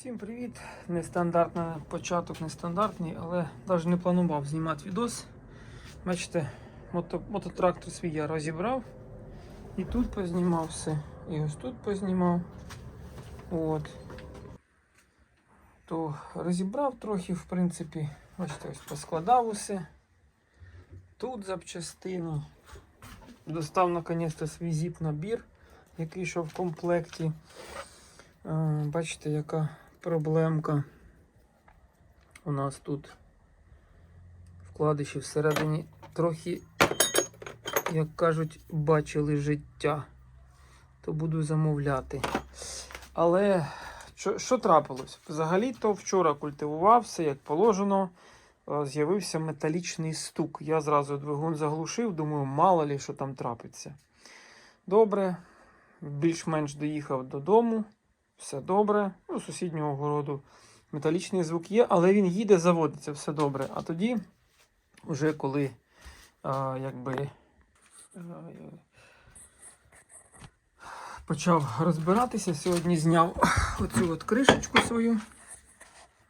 Всім привіт! Нестандартний початок, нестандартний, але навіть не планував знімати відос. Бачите, мото, мототрактор свій я розібрав. І тут познімав все. І ось тут познімав. От. То розібрав трохи, в принципі. Бачите, ось поскладав усе. Тут запчастини. Достав наконець-то свій зіп-набір, який йшов в комплекті. Бачите, яка проблемка у нас тут вкладиші всередині трохи, як кажуть, бачили життя, то буду замовляти. Але що, що трапилось? Взагалі-то вчора культивував все як положено. е, З'явився металічний стук. Я зразу двигун заглушив, думаю, мало ли що там трапиться. Добре, більш-менш доїхав додому. Все добре. У сусіднього городу металічний звук є, але він їде, заводиться, все добре. А тоді, вже коли а, якби, а, почав розбиратися, сьогодні зняв оцю от кришечку свою.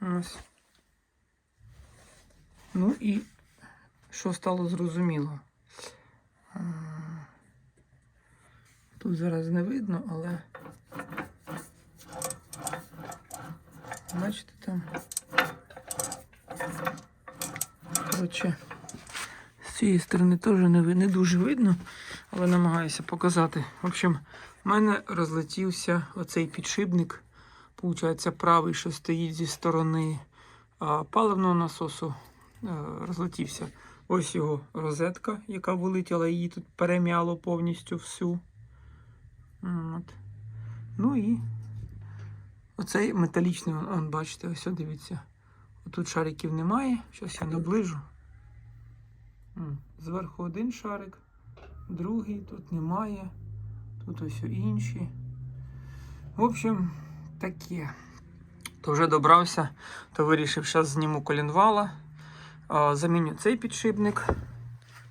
Ось. Ну і що стало зрозуміло. Тут зараз не видно, але. Бачите там. Коротше, з цієї сторони теж не, не дуже видно, але намагаюся показати. В общем, в мене розлетівся оцей підшипник. Получається, правий, що стоїть зі сторони а, паливного насосу, е, розлетівся. Ось його розетка, яка вилетіла, її тут перем'яло повністю всю. От. Ну і Оцей металічний, он, он, бачите, ось дивіться. Тут шариків немає. Зараз я наближу. Зверху один шарик, другий тут немає. Тут ось інші. В общем, таке. То вже добрався, то вирішив, зараз зніму колінвала. Заміню цей підшипник.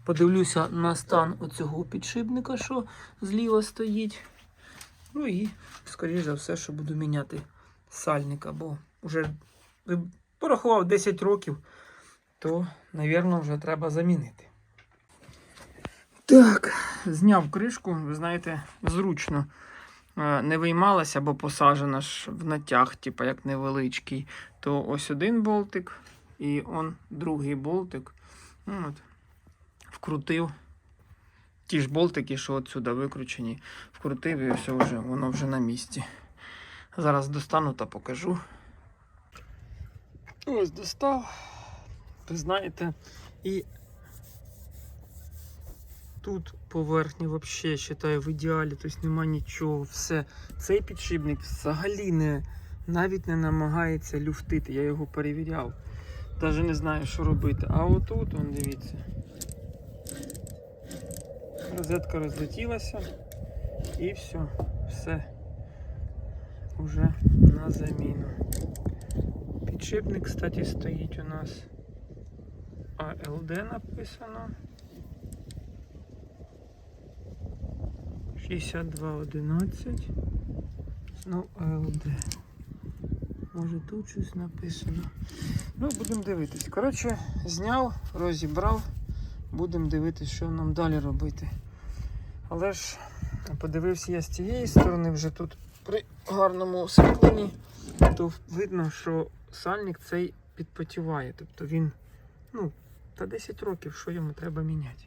Подивлюся на стан оцього підшипника, що зліва стоїть. Ну і, скоріш за все, що буду міняти сальника, бо вже порахував 10 років, то, напевно, вже треба замінити. Так, зняв кришку, ви знаєте, зручно. Е, Не виймалася, бо посаджена ж в натяг, типу як невеличкий. То ось один болтик і он другий болтик. Ну, От, вкрутив. Ті ж болтики, що отсюди викручені, вкрутив і все вже, воно вже на місці. Зараз достану та покажу. Ось достав. Ви знаєте, і тут поверхні взагалі вважаю в ідеалі, тобто нема нічого, все. Цей підшипник взагалі не, навіть не намагається люфтити, я його перевіряв. Навіть не знаю, що робити. А отут, он, дивіться. Розетка розлетілася і все, все уже на заміну. Підшипник, кстати, стоїть у нас ALD написано. 6211. Знов ALD. Може тут щось написано. Ну, будемо дивитись. Коротше, зняв, розібрав. Будемо дивитись, що нам далі робити. Але ж подивився я з цієї сторони, вже тут при гарному освітленні, то видно, що сальник цей підпотіває. Тобто він, ну, та 10 років, що йому треба міняти.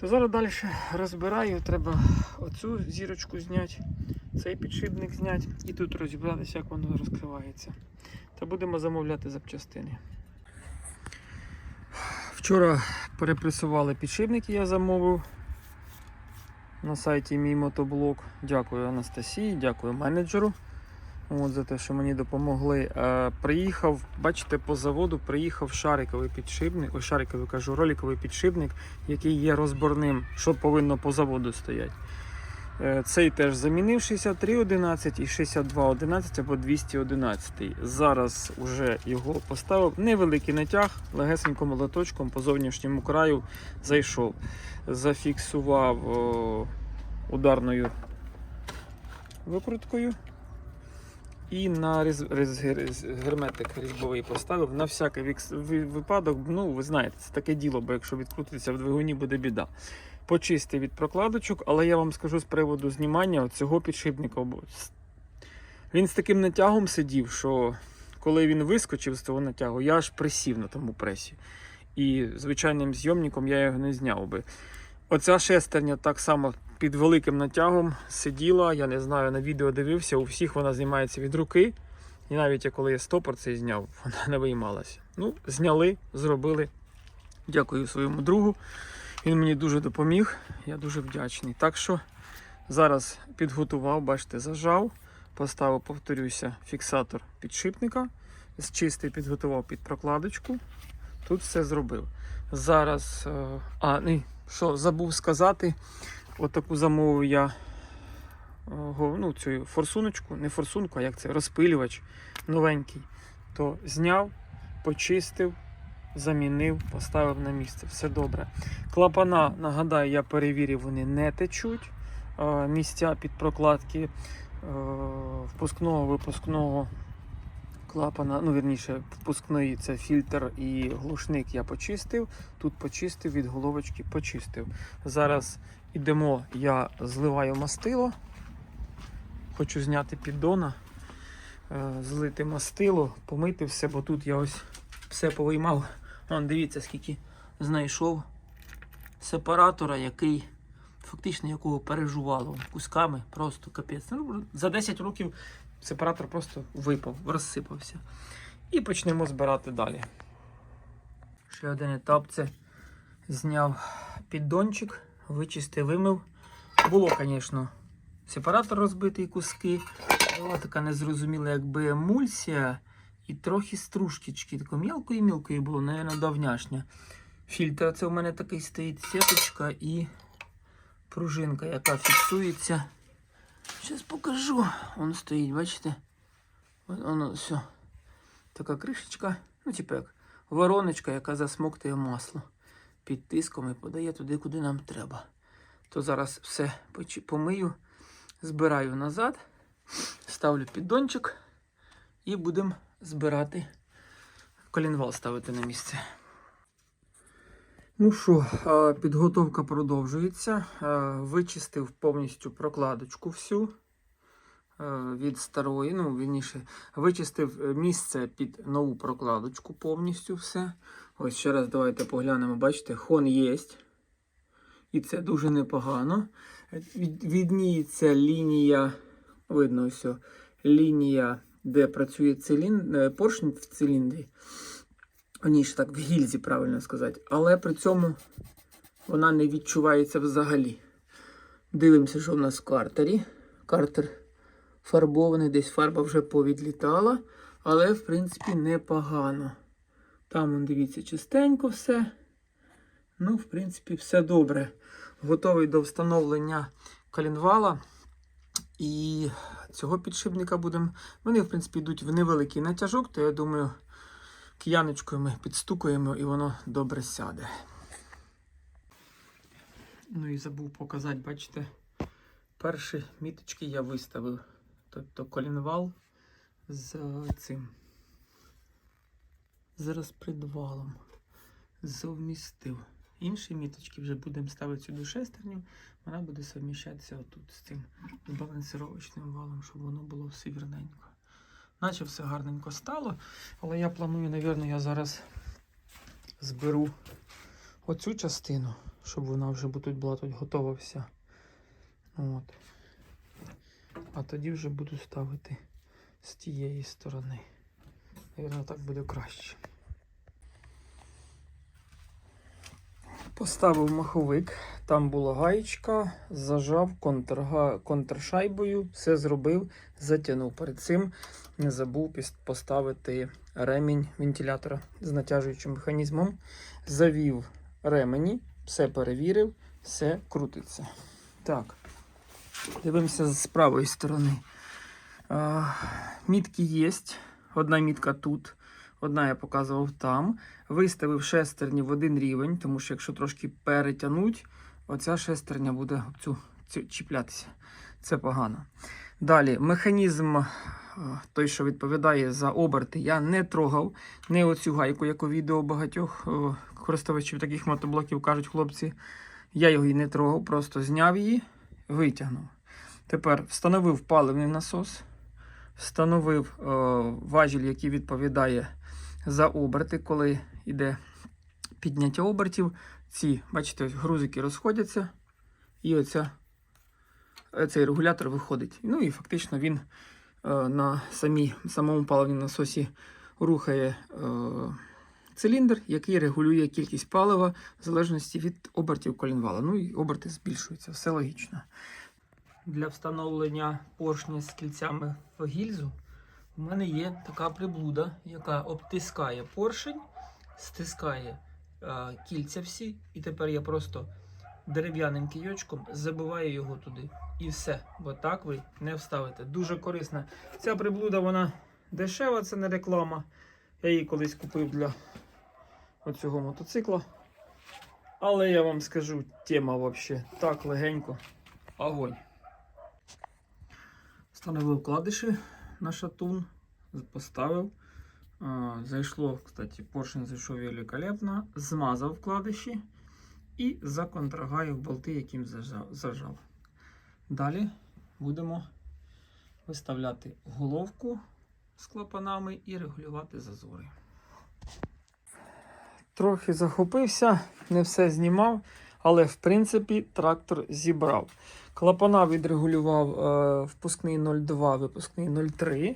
То зараз далі розбираю, треба оцю зірочку зняти, цей підшипник зняти і тут розібратися, як воно розкривається. Та будемо замовляти запчастини. Вчора перепресували підшипники, я замовив на сайті мій мотоблок. Дякую Анастасії, дякую менеджеру от, за те, що мені допомогли. Е, приїхав, бачите, по заводу приїхав шариковий підшипник, ой, шариковий кажу, роликовий підшипник, який є розборним, що повинно по заводу стояти. Е, Цей теж замінив 6311 і 6211 або 211. Зараз вже його поставив. Невеликий натяг, легесенько молоточком по зовнішньому краю зайшов. Зафіксував о, ударною викруткою. І на різ, різ, різ, герметик різьбовий поставив на всякий випадок. Ну, ви знаєте, це таке діло, бо якщо відкрутиться в двигуні, буде біда. Почистив від прокладочок, але я вам скажу з приводу знімання цього підшипника. Він з таким натягом сидів, що коли він вискочив з того натягу, я аж присів на тому пресі. І звичайним зйомником я його не зняв би. Оця шестерня так само під великим натягом сиділа. Я не знаю, на відео дивився, у всіх вона знімається від руки. І навіть коли я стопор цей зняв, вона не виймалася. Ну, зняли, зробили. Дякую своєму другу. Він мені дуже допоміг. Я дуже вдячний. Так що зараз підготував, бачите, зажав, поставив, повторюся, фіксатор підшипника, зчистив, підготував під прокладочку. Тут все зробив. Зараз. е, А, ні, що забув сказати, отаку замовив я е, ну, цю форсуночку, не форсунку, а як це, розпилювач новенький. То зняв, почистив, замінив, поставив на місце. Все добре. Клапана, нагадаю, я перевірив, вони не течуть. Е, Місця під прокладки е, впускного, випускного клапана, ну вірніше, впускної це фільтр і глушник я почистив. Тут почистив, від головочки почистив. Зараз ідемо, я зливаю мастило. Хочу зняти піддона, е, злити мастило, помити все, бо тут я ось все повиймав. Вон, дивіться, скільки знайшов сепаратора, який фактично якого пережувало кусками, просто капець. Ну, за 10 років сепаратор просто випав, розсипався. І почнемо збирати далі. Ще один етап це зняв піддончик, вичистив, вимив. Було, звісно, сепаратор розбитий куски. Була така незрозуміла, якби емульсія і трохи стружкічки. Тако мілкої-мілкої було, навіть давняшня. Фільтр це у мене такий стоїть сіточка і пружинка, яка фіксується. Зараз покажу. Вон стоїть, бачите? Вон- Воно все. Така кришечка, ну, типу як вороночка, яка засмоктує масло під тиском і подає туди, куди нам треба. То зараз все помию, збираю назад, ставлю піддончик і будемо збирати колінвал ставити на місце. Ну що, підготовка продовжується. Вичистив повністю прокладочку всю від старої, ну, вірніше, вичистив місце під нову прокладочку повністю все. Ось ще раз давайте поглянемо. Бачите, хон є. І це дуже непогано. Від, відніється лінія, видно ось, лінія, де працює цилін, е, поршень в циліндрі. Ніж так, в гільзі, правильно сказати. Але при цьому вона не відчувається взагалі. Дивимося, що в нас в картері. Картер фарбований, десь фарба вже повідлітала, але, в принципі, непогано. Там, дивіться, чистенько все. Ну, в принципі, все добре. Готовий до встановлення колінвала. І цього підшипника будемо. Вони, в принципі, йдуть в невеликий натяжок, то я думаю, кияночкою ми підстукуємо і воно добре сяде. Ну і забув показати, бачите, перші міточки я виставив. Тобто колінвал з цим. З розпредвалом. Совмістив. Інші міточки вже будемо ставити сюди шестерню. Вона буде совміщатися отут з цим збалансировочним валом, щоб воно було все вірненько. Наче все гарненько стало. Але я планую, напевно, я зараз зберу оцю частину, щоб вона вже тут була тут готова вся. От. А тоді вже буду ставити з тієї сторони. Навірно, так буде краще. Поставив маховик, там була гаєчка, зажав контршайбою, все зробив, затягнув. Перед цим не забув поставити ремінь вентилятора з натяжуючим механізмом. Завів ремені, все перевірив, все крутиться. Так, дивимося з правої сторони. Мітки є. Одна мітка тут, одна я показував там. Виставив шестерні в один рівень, тому що якщо трошки перетягнуть, оця шестерня буде цю, цю чіплятися. Це погано. Далі, механізм е, той, що відповідає за оберти, я не трогав. Не оцю гайку, як у відео багатьох е, користувачів таких мотоблоків кажуть хлопці. Я його і не трогав, просто зняв її, витягнув. Тепер встановив паливний насос, встановив е, важіль, який відповідає за оберти, коли йде підняття обертів. Ці, бачите, грузики розходяться, і оця, цей регулятор виходить. Ну і фактично він е, на самій, самому паливному насосі рухає е, циліндр, який регулює кількість палива в залежності від обертів колінвала. Ну і оберти збільшуються, все логічно. Для встановлення поршня з кільцями в гільзу у мене є така приблуда, яка обтискає поршень, стискає е, кільця всі, і тепер я просто дерев'яним кийочком забиваю його туди. І все, бо так ви не вставите. Дуже корисна. Ця приблуда вона дешева, це не реклама. Я її колись купив для оцього мотоцикла. Але я вам скажу, тема взагалі так легенько. Огонь. Встановив вкладиші на шатун, поставив. Зайшло, кстати, поршень зайшов великолепно. Змазав вкладиші і законтрагаю болти, яким зажав. Далі будемо виставляти головку з клапанами і регулювати зазори. Трохи захопився, не все знімав, але в принципі трактор зібрав. Клапана відрегулював е, впускний 0,2, випускний 0,3.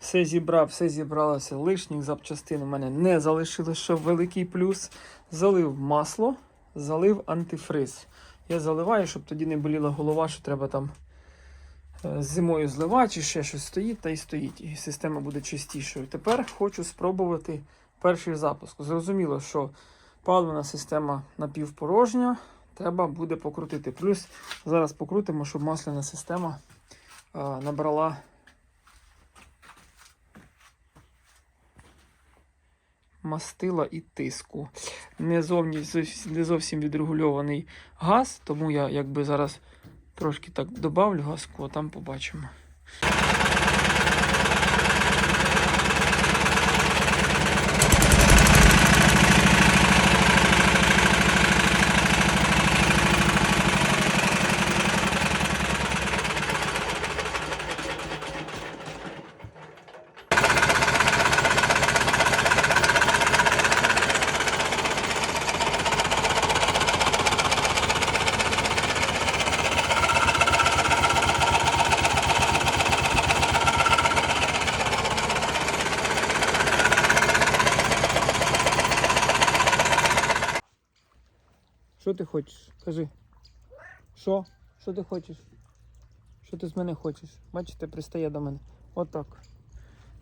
Все зібрав, все зібралося. Лишніх запчастин у мене не залишилось, що великий плюс. Залив масло, залив антифриз. Я заливаю, щоб тоді не боліла голова, що треба там е, зимою зливати, чи ще щось стоїть, та й стоїть. І система буде чистішою. Тепер хочу спробувати перший запуск. Зрозуміло, що паливна система напівпорожня. Треба буде покрутити. Плюс зараз покрутимо, щоб масляна система е, набрала мастила і тиску. Не, зовні, не зовсім відрегульований газ, тому я якби зараз трошки так добавлю газку, а там побачимо. Ти хочеш? Кажи. Що? Що ти хочеш? Що ти з мене хочеш? Бачите, пристає до мене. Отак.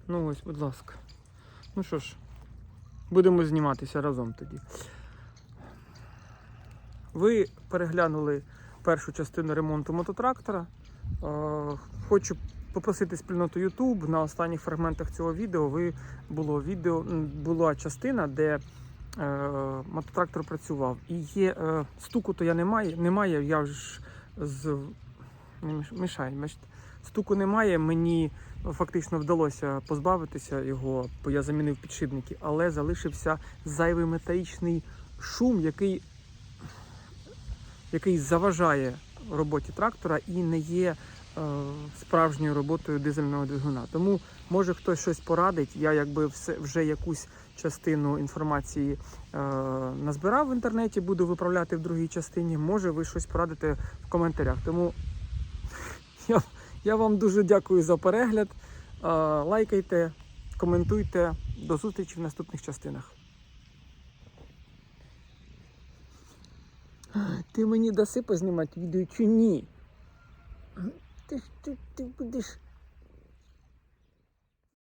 Ну ось, будь ласка. Ну що ж, будемо зніматися разом тоді. Ви переглянули першу частину ремонту мототрактора. Е, Хочу попросити спільноту YouTube. На останніх фрагментах цього відео ви було відео, була частина, де мототрактор працював. І є е, стуку, то я немає. Немає, я ж з бачите. Стуку немає. Мені фактично вдалося позбавитися його, бо я замінив підшипники, але залишився зайвий металічний шум, який, який заважає роботі трактора і не є е, справжньою роботою дизельного двигуна. Тому може хтось щось порадить. Я якби все вже якусь частину інформації е, назбирав в інтернеті, буду виправляти в другій частині. Може, ви щось порадите в коментарях. Тому я, я вам дуже дякую за перегляд. Е, лайкайте, коментуйте. До зустрічі в наступних частинах. Ти мені даси познімати відео чи ні? Ти, ж- ти, ти будеш